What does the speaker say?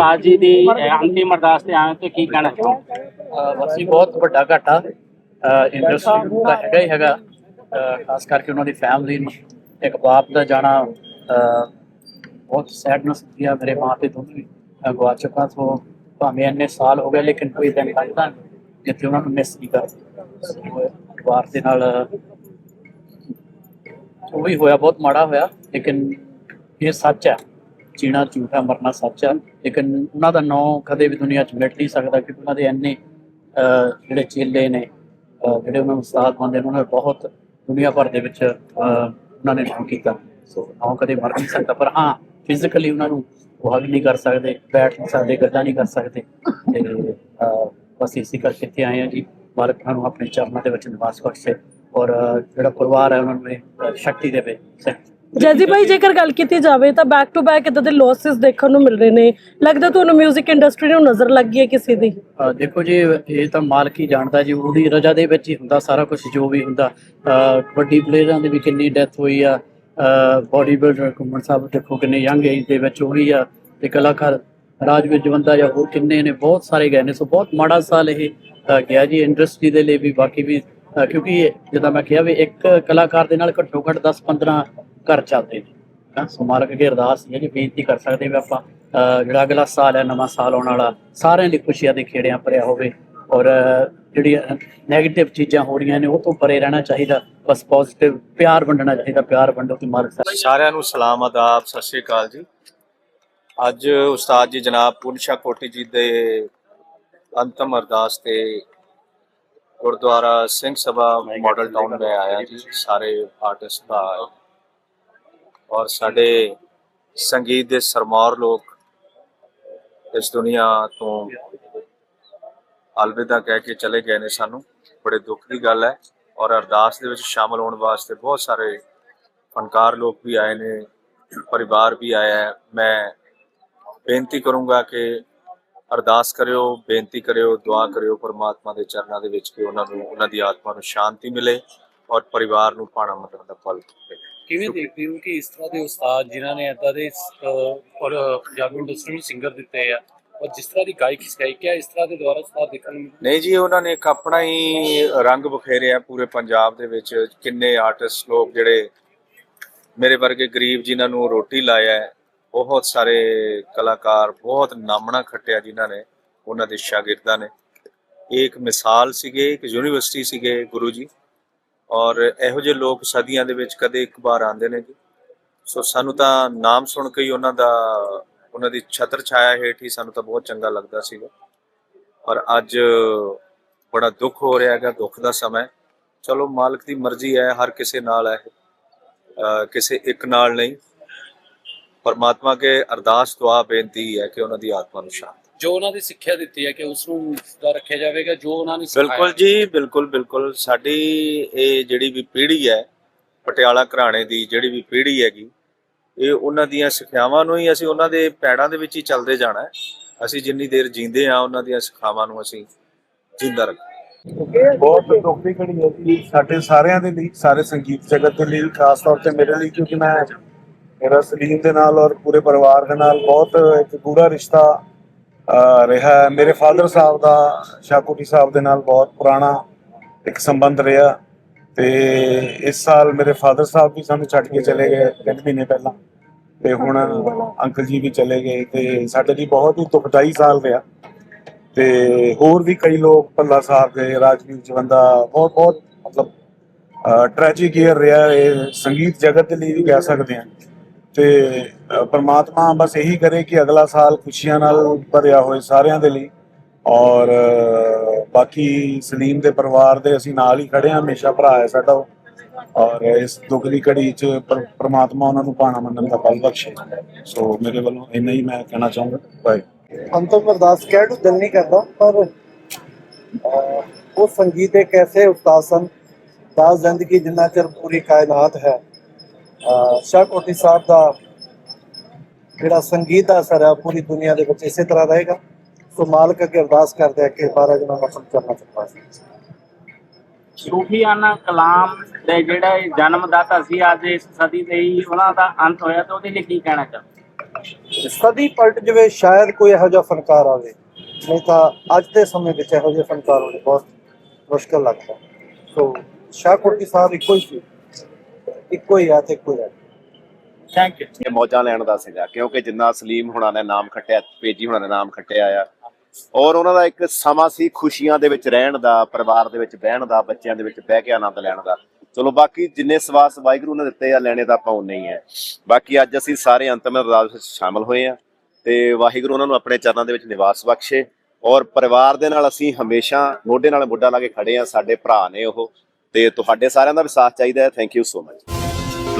ਉਸਤਾਦ ਜੀ ਦੀ ਅੰਤਿਮ ਅਰਦਾਸ ਤੇ ਆਏ ਤੇ ਕੀ ਕਹਿਣਾ ਚਾਹੁੰਦੇ ਬਹੁਤ ਵੱਡਾ ਘਾਟਾ ਇੰਡਸਟਰੀ ਨੂੰ ਹੈਗਾ ਹੀ ਹੈਗਾ ਖਾਸ ਕਰਕੇ ਉਹਨਾਂ ਦੀ ਫੈਮਿਲੀ ਨੂੰ, ਇੱਕ ਬਾਪ ਦਾ ਜਾਣਾ ਬਹੁਤ ਸੈਡਨੈਸ ਹੁੰਦੀ ਮੇਰੇ ਮਾਂ ਤੇ ਦੋਨੋਂ ਵੀ ਗਵਾ ਚੁੱਕਾ ਸੋ ਭਾਵੇਂ ਇੰਨੇ ਸਾਲ ਹੋ ਗਏ, ਲੇਕਿਨ ਕੋਈ ਦਿਨ ਲੱਗਦਾ ਜਿੱਥੇ ਉਹਨਾਂ ਨੂੰ ਮਿਸ ਨਹੀਂ ਕਰਦੇ ਪਰਿਵਾਰ ਦੇ ਨਾਲ ਉਹ ਵੀ ਹੋਇਆ, ਬਹੁਤ ਮਾੜਾ ਹੋਇਆ, ਲੇਕਿਨ ਇਹ ਸੱਚ ਹੈ। ਜੀਣਾ ਝੂਠਾ ਮਰਨਾ ਸੱਚ ਆ। ਲੇਕਿਨ ਉਹਨਾਂ ਦਾ ਨਾਂ ਕਦੇ ਵੀ ਦੁਨੀਆ 'ਚ ਮਿਟ ਨਹੀਂ ਸਕਦਾ ਕਿ ਉਹਨਾਂ ਦੇ ਇੰਨੇ ਜਿਹੜੇ ਚੇਲੇ ਨੇ ਜਿਹੜੇ ਉਹਨਾਂ ਨੂੰ ਉਸਤਾਦ ਮੰਨਦੇ ਨੇ ਉਹਨਾਂ ਨੇ ਬਹੁਤ ਦੁਨੀਆ ਭਰ ਦੇ ਵਿੱਚ ਉਹਨਾਂ ਨੇ ਨਾਮ ਕੀਤਾ। ਸੋ ਨਾਂ ਕਦੇ ਮਰ ਨਹੀਂ ਸਕਦਾ। ਪਰ ਹਾਂ ਫਿਜ਼ੀਕਲੀ ਉਹਨਾਂ ਨੂੰ ਉਹ ਹੱਗ ਨਹੀਂ ਕਰ ਸਕਦੇ ਬੈਠ ਨਹੀਂ ਸਕਦੇ ਗੱਲਾਂ ਨਹੀਂ ਕਰ ਸਕਦੇ। ਤੇ ਬਸ ਇਸੇ ਕਰਕੇ ਇੱਥੇ ਆਏ ਆ ਜੀ। ਮਾਲਕ ਉਹਨਾਂ ਨੂੰ ਆਪਣੇ ਚਰਨਾਂ ਦੇ ਵਿੱਚ ਨਿਵਾਸ ਬਖਸ਼ੇ ਔਰ ਜਿਹੜਾ ਪਰਿਵਾਰ ਹੈ ਉਹਨਾਂ ਨੂੰ ਇਹ, ਸ਼ਕਤੀ ਦੇਵੇ। ਸਿਹਤ ਜੈਜੀ ਭਾਈ ਜੇਕਰ ਗੱਲ ਕੀਤੀ ਜਾਵੇ ਤਾਂ ਬੈਕ ਟੂ ਬੈਕ ਇਦਾਂ ਦੇ ਲਾਸਸ ਦੇਖਣ ਨੂੰ ਮਿਲ ਰਹੇ ਨੇ। ਲੱਗਦਾ ਤੁਹਾਨੂੰ 뮤직 ਇੰਡਸਟਰੀ ਨੂੰ ਨਜ਼ਰ ਲੱਗ ਗਈ ਹੈ ਕਿਸੇ ਦੀ? ਅਹ ਦੇਖੋ ਜੀ ਇਹ ਤਾਂ ਮਾਲਕ ਹੀ ਜਾਣਦਾ ਜੀ ਉਹਦੀ ਰਜਾ ਦੇ ਵਿੱਚ ਹੀ ਹੁੰਦਾ ਸਾਰਾ ਕੁਝ ਜੋ ਵੀ ਹੁੰਦਾ। ਅਹ ਕਬੱਡੀ ਪਲੇਅਰਾਂ ਦੀ ਵੀ ਕਿੰਨੀ ਡੈਥ ਹੋਈ ਆ। ਬਾਡੀ ਬਿਲਡਰ ਕੁਮਨ ਸਾਹਿਬ ਦੇਖੋ ਕਿੰਨੇ ਯੰਗ ਏਜ ਦੇ ਵਿੱਚ ਵੀ ਆ। ਤੇ ਕਲਾਕਾਰ ਰਾਜਵੀਰ ਜਵੰਦਾ ਜਾਂ ਹੋਰ ਕਿੰਨੇ ਨੇ ਬਹੁਤ ਸਾਰੇ ਗਏ ਨੇ। ਸੋ ਬਹੁਤ ਮਾੜਾ ਸਾਲ ਇਹ ਅਹ ਗਿਆ ਜੀ ਇੰਡਸਟਰੀ ਦੇ ਲਈ ਵੀ ਬਾਕੀ ਵੀ ਅਹ ਕਿਉਂਕਿ ਜਿੱਦਾਂ ਮੈਂ ਕਿਹਾ ਵੀ ਇੱਕ ਕਲਾਕਾਰ ਦੇ ਨਾਲ ਘੱਟੋ ਘੱਟ 10 15 ਘਰ ਚੱਲਦੇ ਨੇ। ਹਾਂ ਸੋ ਮਾਲਕ ਅੱਗੇ ਅਰਦਾਸ ਹੈ ਜੀ ਬੇਨਤੀ ਕਰ ਸਕਦੇ ਵੀ ਆਪਾਂ ਜਿਹੜਾ ਅਗਲਾ ਸਾਲ ਹੈ ਨਵਾਂ ਸਾਲ ਆਉਣ ਵਾਲਾ ਸਾਰਿਆਂ ਲਈ ਖੁਸ਼ੀਆਂ ਦੇ ਖੇੜਿਆਂ ਭਰਿਆ ਹੋਵੇ। ਔਰ ਅਹ, 네ਗੇਟਿਵ ਚੀਜ਼ਾਂ ਹੋ ਰਹੀਆਂ ਨੇ ਉਹ ਤੋਂ ਪਰੇ ਰਹਿਣਾ ਚਾਹੀਦਾ। ਬਸ ਪੋਜ਼ਿਟਿਵ ਪਿਆਰ ਵੰਡਣਾ ਚਾਹੀਦਾ ਪਿਆਰ ਵੰਡੋ ਕਿ ਮਾਲਕ ਸਾਹਿਬ ਸਾਰਿਆਂ ਨੂੰ ਸਲਾਮ ਆਦਾਬ ਸਤਿ ਸ਼੍ਰੀ ਅਕਾਲ ਜੀ। ਅੱਜ ਉਸਤਾਦ ਜੀ ਜਨਾਬ ਪੁਰਸ਼ਾ ਕੋਟੀ ਜੀ ਦੇ ਅੰਤਮ ਅਰਦਾਸ ਤੇ ਗੁਰਦੁਆਰਾ ਸਿੰਘ ਸਭਾ ਮਾਡਲ ਟਾਊਨ में ਆਇਆ ਜੀ ਸਾਰੇ ਆਰਟਿਸਟ ਦਾ ਔਰ ਸਾਡੇ ਸੰਗੀਤ ਦੇ ਸਰਮੌਰ ਲੋਕ ਇਸ ਦੁਨੀਆ ਤੋਂ ਅਲਵਿਦਾ ਕਹਿ ਕੇ ਚਲੇ ਗਏ ਨੇ ਸਾਨੂੰ। ਬੜੇ ਦੁੱਖ ਦੀ ਗੱਲ ਹੈ ਔਰ ਅਰਦਾਸ ਦੇ ਵਿੱਚ ਸ਼ਾਮਲ ਹੋਣ ਵਾਸਤੇ ਬਹੁਤ ਸਾਰੇ ਫਨਕਾਰ ਲੋਕ ਵੀ ਆਏ ਨੇ, ਪਰਿਵਾਰ ਵੀ ਆਇਆ ਹੈ। ਮੈਂ ਬੇਨਤੀ ਕਰੂੰਗਾ ਕਿ ਅਰਦਾਸ ਕਰਿਓ, ਬੇਨਤੀ ਕਰਿਓ, ਦੁਆ ਕਰਿਓ ਪਰਮਾਤਮਾ ਦੇ ਚਰਨਾਂ ਦੇ ਵਿੱਚ ਕਿ ਉਹਨਾਂ ਨੂੰ, ਉਹਨਾਂ ਦੀ ਆਤਮਾ ਨੂੰ ਸ਼ਾਂਤੀ ਮਿਲੇ ਔਰ ਪਰਿਵਾਰ ਨੂੰ ਭਾਣਾ ਮੰਨਣ ਦਾ ਫਲ ਮਿਲੇ। ਕਿਵੇਂ ਦੇਖਦੇ ਹੋ ਕਿ ਇਸ ਤਰ੍ਹਾਂ ਦੇ ਉਸਤਾਦ ਜਿਨ੍ਹਾਂ ਨੇ ਇਦਾਂ ਦੇ ਔਰ ਪੰਜਾਬੀ ਇੰਡਸਟਰੀ ਨੂੰ ਸਿੰਗਰ ਦਿੱਤੇ ਆ, ਔਰ ਜਿਸ ਤਰ੍ਹਾਂ ਦੀ ਗਾਇਕੀ ਸਿਖਾਈ, ਕਿਆ ਇਸ ਤਰ੍ਹਾਂ ਦੇ ਦੁਆਰਾ ਉਸਤਾਦ ਦੇਖਣ ਨੂੰ ਨਹੀਂ ਜੀ, ਉਹਨਾਂ ਨੇ ਇੱਕ ਆਪਣਾ ਹੀ ਰੰਗ ਬਖੇਰਿਆ ਪੂਰੇ ਪੰਜਾਬ ਦੇ ਵਿੱਚ, ਕਿੰਨੇ ਆਰਟਿਸਟ ਲੋਕ ਜਿਹੜੇ ਮੇਰੇ ਵਰਗੇ ਗਰੀਬ ਜਿਨ੍ਹਾਂ ਨੂੰ ਰੋਟੀ ਲਾਇਆ ਹੈ, ਬਹੁਤ ਸਾਰੇ ਕਲਾਕਾਰ, ਬਹੁਤ ਨਾਮਣਾ ਖੱਟਿਆ ਜਿਨ੍ਹਾਂ ਨੇ, ਉਹਨਾਂ ਦੇ ਸ਼ਾਗਿਰਦਾਂ ਨੇ। ਇਹ ਇੱਕ ਮਿਸਾਲ ਸੀਗੇ, ਇੱਕ ਯੂਨੀਵਰਸਿਟੀ ਸੀਗੇ ਗੁਰੂ ਜੀ। ਔਰ ਇਹੋ ਜਿਹੇ ਲੋਕ ਸਦੀਆਂ ਦੇ ਵਿੱਚ ਕਦੇ ਇੱਕ ਵਾਰ ਆਉਂਦੇ ਨੇ ਜੀ। ਸੋ ਸਾਨੂੰ ਤਾਂ ਨਾਮ ਸੁਣ ਕੇ ਹੀ ਉਹਨਾਂ ਦਾ, ਉਹਨਾਂ ਦੀ ਛਤਰ ਛਾਇਆ ਹੇਠ ਹੀ ਸਾਨੂੰ ਤਾਂ ਬਹੁਤ ਚੰਗਾ ਲੱਗਦਾ ਸੀਗਾ। ਔਰ ਅੱਜ ਬੜਾ ਦੁੱਖ ਹੋ ਰਿਹਾ ਹੈਗਾ, ਦੁੱਖ ਦਾ ਸਮਾਂ ਚਲੋ ਮਾਲਕ ਦੀ ਮਰਜ਼ੀ ਹੈ, ਹਰ ਕਿਸੇ ਨਾਲ ਹੈ ਕਿਸੇ ਇੱਕ ਨਾਲ ਨਹੀਂ। ਪਰਮਾਤਮਾ ਕੇ ਅਰਦਾਸ ਦੁਆ ਬੇਨਤੀ ਹੈ ਕਿ ਉਹਨਾਂ ਦੀ ਆਤਮਾ ਨੂੰ ਸ਼ਾਂਤੀ ਜੋ ਉਹਨਾਂ ਦੀ ਸਿੱਖਿਆ ਦਿੱਤੀ ਹੈ ਕਿ ਉਸ ਨੂੰ ਸਦਾ ਰੱਖਿਆ ਜਾਵੇਗਾ ਜੋ ਉਹਨਾਂ ਨੇ ਸਿਖਾਇਆ। ਬਿਲਕੁਲ ਜੀ ਬਿਲਕੁਲ ਬਿਲਕੁਲ। ਸਾਡੀ ਇਹ ਜਿਹੜੀ ਵੀ ਪੀੜ੍ਹੀ ਹੈ ਪਟਿਆਲਾ ਘਰਾਣੇ ਦੀ ਜਿਹੜੀ ਵੀ ਪੀੜ੍ਹੀ ਹੈਗੀ ਇਹ ਉਹਨਾਂ ਦੀਆਂ ਸਿੱਖਿਆਵਾਂ ਨੂੰ ਹੀ ਅਸੀਂ ਉਹਨਾਂ ਦੇ ਪੈੜਾਂ ਦੇ ਵਿੱਚ ਹੀ ਚੱਲਦੇ ਜਾਣਾ ਹੈ। ਅਸੀਂ ਜਿੰਨੀ ਦੇਰ ਜੀਂਦੇ ਆ ਉਹਨਾਂ ਦੀਆਂ ਸਿੱਖਿਆਵਾਂ ਨੂੰ ਅਸੀਂ ਜਿੰਦਾ ਰੱਖ ਬਹੁਤ ਦੁੱਖ ਦੀ ਘੜੀ ਹੈ ਜੀ ਸਾਡੇ ਸਾਰਿਆਂ ਦੇ ਲਈ ਸਾਰੇ ਸੰਗੀਤ ਜਗਤ ਦੇ ਲਈ ਖਾਸ ਤੌਰ ਤੇ ਮੇਰੇ ਲਈ ਕਿਉਂਕਿ ਮੈਂ ਮੇਰਾ ਸਲੀਮ ਦੇ ਨਾਲ ਔਰ ਪੂਰੇ ਪਰਿਵਾਰ ਦੇ ਨਾਲ ਬਹੁਤ ਇੱਕ ਗੂੜਾ ਰਿਸ਼ਤਾ ਰਿਹਾ ਮੇਰੇ ਫਾਦਰ ਸਾਹਿਬ ਦਾ, ਸ਼ਾਕੂਟੀ ਸਾਹਿਬ ਦੇ ਨਾਲ ਬਹੁਤ ਪੁਰਾਣਾ ਇੱਕ ਸੰਬੰਧ ਰਿਹਾ। ਤੇ ਇਸ ਸਾਲ ਮੇਰੇ ਫਾਦਰ ਸਾਹਿਬ ਵੀ ਸਾਨੂੰ ਛੱਡ ਕੇ ਚਲੇ ਗਏ ਤਿੰਨ ਮਹੀਨੇ ਪਹਿਲਾਂ। ਤੇ ਹੁਣ ਅੰਕਲ ਜੀ ਵੀ ਚਲੇ ਗਏ। ਤੇ ਸਾਡੇ ਲਈ ਬਹੁਤ ਹੀ ਦੁਖਦਾਈ ਸਾਲ ਰਿਹਾ। ਤੇ ਹੋਰ ਵੀ ਕਈ ਲੋਕ ਭੱਲਾ ਸਾਹਿਬ ਦੇ, ਰਾਜਵੀਰ ਜਵੰਦਾ ਬਹੁਤ ਬਹੁਤ ਮਤਲਬ ਟ੍ਰੈਜਿਕ ਈਅਰ ਰਿਹਾ। ਇਹ ਸੰਗੀਤ ਜਗਤ ਦੇ ਲਈ ਵੀ ਕਹਿ ਸਕਦੇ ਹਾਂ। ਤੇ ਅ, ਪ੍ਰਮਾਤਮਾ ਬਸ ਇਹੀ ਕਰੇ ਕਿ ਅਗਲਾ ਸਾਲ ਖੁਸ਼ੀਆਂ ਨਾਲ ਭਰਿਆ ਹੋਏ ਸਾਰਿਆਂ ਦੇ ਲਈ ਔਰ ਬਾਕੀ ਸਲੀਮ ਦੇ ਪਰਿਵਾਰ ਦੇ ਅਸੀਂ ਨਾਲ ਹੀ ਖੜੇ ਹਾਂ ਹਮੇਸ਼ਾ ਭਰਾ ਹੈ ਸਾਡਾ ਔਰ ਇਸ ਦੁੱਖ ਦੀ ਘੜੀ 'ਚ ਪਰ- ਉਹਨਾਂ ਨੂੰ ਪਾਣਾ ਮੰਨਣ ਦਾ ਬਲ ਬਖਸ਼ੇ। ਸੋ ਮੇਰੇ ਵੱਲੋਂ ਇੰਨਾ ਹੀ ਮੈਂ ਕਹਿਣਾ ਚਾਹੂੰਗਾ ਬਾਏ। ਅੰਤਮ ਅਰਦਾਸ ਕਹਿਣ ਨੂੰ ਦਿਲ ਨਹੀਂ ਕਰਦਾ ਪਰ ਉਹ ਸੰਗੀਤ ਇੱਕ ਐਸੇ ਉਸਤਾਦ ਸਨ? ਤਾਂ ਜ਼ਿੰਦਗੀ ਜਿੰਨਾ ਚਿਰ ਪੂਰੀ ਕਾਇਨਾਤ ਹੈ। ਅਹ, ਸ਼ਾਹ ਕੋਟੀ ਸਾਹਿਬ ਦਾ ਜਿਹੜਾ ਸੰਗੀਤ ਦਾ ਅਸਰ ਹੈ ਪੂਰੀ ਦੁਨੀਆ ਦੇ ਵਿੱਚ ਇਸੇ ਤਰ੍ਹਾਂ ਰਹੇਗਾ। ਸੋ ਮਾਲਕ ਅੱਗੇ ਅਰਦਾਸ ਕਰਦੇ ਆ ਕਿ ਬਾਰਾ ਜਨਾਂ ਨੂੰ ਆਪਣ ਕਰਨਾ ਚਾਹੁੰਦਾ ਸੀ ਸੂਫੀਆਨਾ ਕਲਾਮ ਦੇ ਜਿਹੜਾ ਇਹ ਜਨਮਦਾਤਾ ਸੀ ਅੱਜ ਇਸ ਸਦੀ ਦੇ ਹੀ ਉਹਨਾਂ ਦਾ ਅੰਤ ਹੋਇਆ ਤੇ ਉਹਦੇ ਲਈ ਕੀ ਕਹਿਣਾ ਚਾਹੁੰਦੇ ਸਦੀ ਪਲਟ ਜਵੇ ਸ਼ਾਇਦ ਕੋਈ ਇਹੋ ਜਿਹਾ ਫਨਕਾਰ ਆਵੇ। ਨਹੀਂ ਤਾਂ ਅੱਜ ਦੇ ਸਮੇਂ ਵਿੱਚ ਇਹੋ ਜਿਹੇ ਫਨਕਾਰ ਹੋਣੇ ਬਹੁਤ ਮੁਸ਼ਕਲ ਲੱਗਦਾ ਸੋ ਸ਼ਾਹਕੋਟੀ ਸਾਹਿਬ ਇੱਕੋ ਹੀ ਸੀ। ਇੱਕੋ ਹੀ ਆ ਤੇ ਇੱਕੋ ਹੀ ਆ ਥੈਂਕ ਯੂ ਇਹ ਮੌਜਾਂ ਲੈਣ ਦਾ ਸੀਗਾ ਕਿਉਂਕਿ ਜਿੰਨਾ ਸਲੀਮ ਹੁਣਾਂ ਨੇ ਨਾਮ ਖੱਟਿਆ ਪੇਜੀ ਹੁਣਾਂ ਨੇ ਨਾਮ ਖੱਟਿਆ ਆ ਔਰ ਉਹਨਾਂ ਦਾ ਇੱਕ ਸਮਾਂ ਸੀ ਖੁਸ਼ੀਆਂ ਦੇ ਵਿੱਚ ਰਹਿਣ ਦਾ ਪਰਿਵਾਰ ਦੇ ਵਿੱਚ ਬਹਿਣ ਦਾ ਬੱਚਿਆਂ ਦੇ ਵਿੱਚ ਬਹਿ ਕੇ ਆਨੰਦ ਲੈਣ ਦਾ। ਚਲੋ ਬਾਕੀ ਜਿੰਨੇ ਸਵਾਸ ਵਾਹਿਗੁਰੂ ਨੇ ਦਿੱਤੇ ਆ ਲੈਣੇ ਤਾਂ ਆਪਾਂ ਉਨੇ ਹੀ ਹੈ ਬਾਕੀ ਅੱਜ ਅਸੀਂ ਸਾਰੇ ਅੰਤਮ ਅਰਦਾਸ ਵਿੱਚ ਸ਼ਾਮਲ ਹੋਏ ਆ ਤੇ ਵਾਹਿਗੁਰੂ ਉਹਨਾਂ ਨੂੰ ਆਪਣੇ ਚਰਨਾਂ ਦੇ ਵਿੱਚ ਨਿਵਾਸ ਬਖਸ਼ੇ ਔਰ ਪਰਿਵਾਰ ਦੇ ਨਾਲ ਅਸੀਂ ਹਮੇਸ਼ਾ ਮੋਢੇ ਨਾਲ ਮੋਢਾ ਲਾ ਕੇ ਖੜੇ ਆ ਸਾਡੇ ਭਰਾ ਨੇ ਉਹ ਤੇ ਤੁਹਾਡੇ ਸਾਰਿਆਂ ਦਾ ਵੀ ਸਾਥ ਚਾਹੀਦਾ ਹੈ। Thank you so much